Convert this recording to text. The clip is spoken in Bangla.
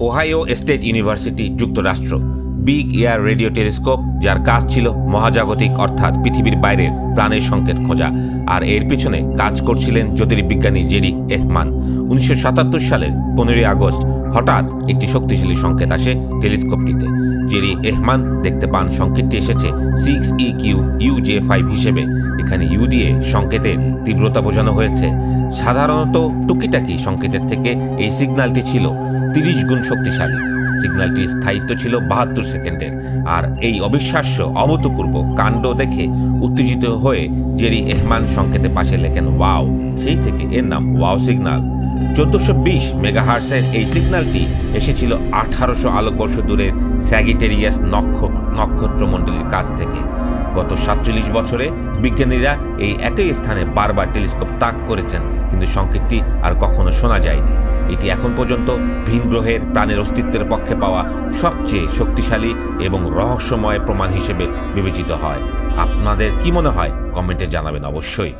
ওহাইও স্টেট ইউনিভার্সিটি যুক্তরাষ্ট্র। বিগ এয়ার রেডিও টেলিস্কোপ, যার কাজ ছিল মহাজাগতিক, অর্থাৎ পৃথিবীর বাইরের প্রাণের সংকেত খোঁজা। আর এর পিছনে কাজ করছিলেন জ্যোতির্বিজ্ঞানী জেরি এহমান। উনিশশো সাতাত্তর সালের পনেরোই আগস্ট হঠাৎ একটি শক্তিশালী সংকেত আসে টেলিস্কোপটিতে। জেরি এহমান দেখতে পান, সংকেতটি এসেছে six E Q U J five হিসেবে। এখানে ইউ দিয়ে সংকেতের তীব্রতা বোঝানো হয়েছে। সাধারণত টুকিটাকি সংকেতের থেকে এই সিগন্যালটি ছিল তিরিশ গুণ শক্তিশালী। সিগন্যালটির স্থায়িত্ব ছিল বাহাত্তর সেকেন্ডের। আর এই অবিশ্বাস্য, অভূতপূর্ব কাণ্ড দেখে উত্তেজিত হয়ে জেরি এহমান সংকেতের পাশে লেখেন, ওয়াও। সেই থেকে এর নাম ওয়াও সিগন্যাল চোদ্দোশো বিশ মেগাহার্সের এই সিগন্যালটি এসেছিল আঠারোশো আলোকবর্ষ দূরের স্যাগিটেরিয়াস নক্ষ নক্ষত্রমণ্ডলীর কাছ থেকে। গত সাতচল্লিশ বছরে বিজ্ঞানীরা এই একই স্থানে বারবার টেলিস্কোপ তাক করেছেন, কিন্তু সংকেতটি আর কখনো শোনা যায়নি। এটি এখন পর্যন্ত ভিন গ্রহের প্রাণের অস্তিত্বের পক্ষে পাওয়া সবচেয়ে শক্তিশালী এবং রহস্যময় প্রমাণ হিসেবে বিবেচিত হয়। আপনাদের কি মনে হয়? কমেন্টে জানাবেন অবশ্যই।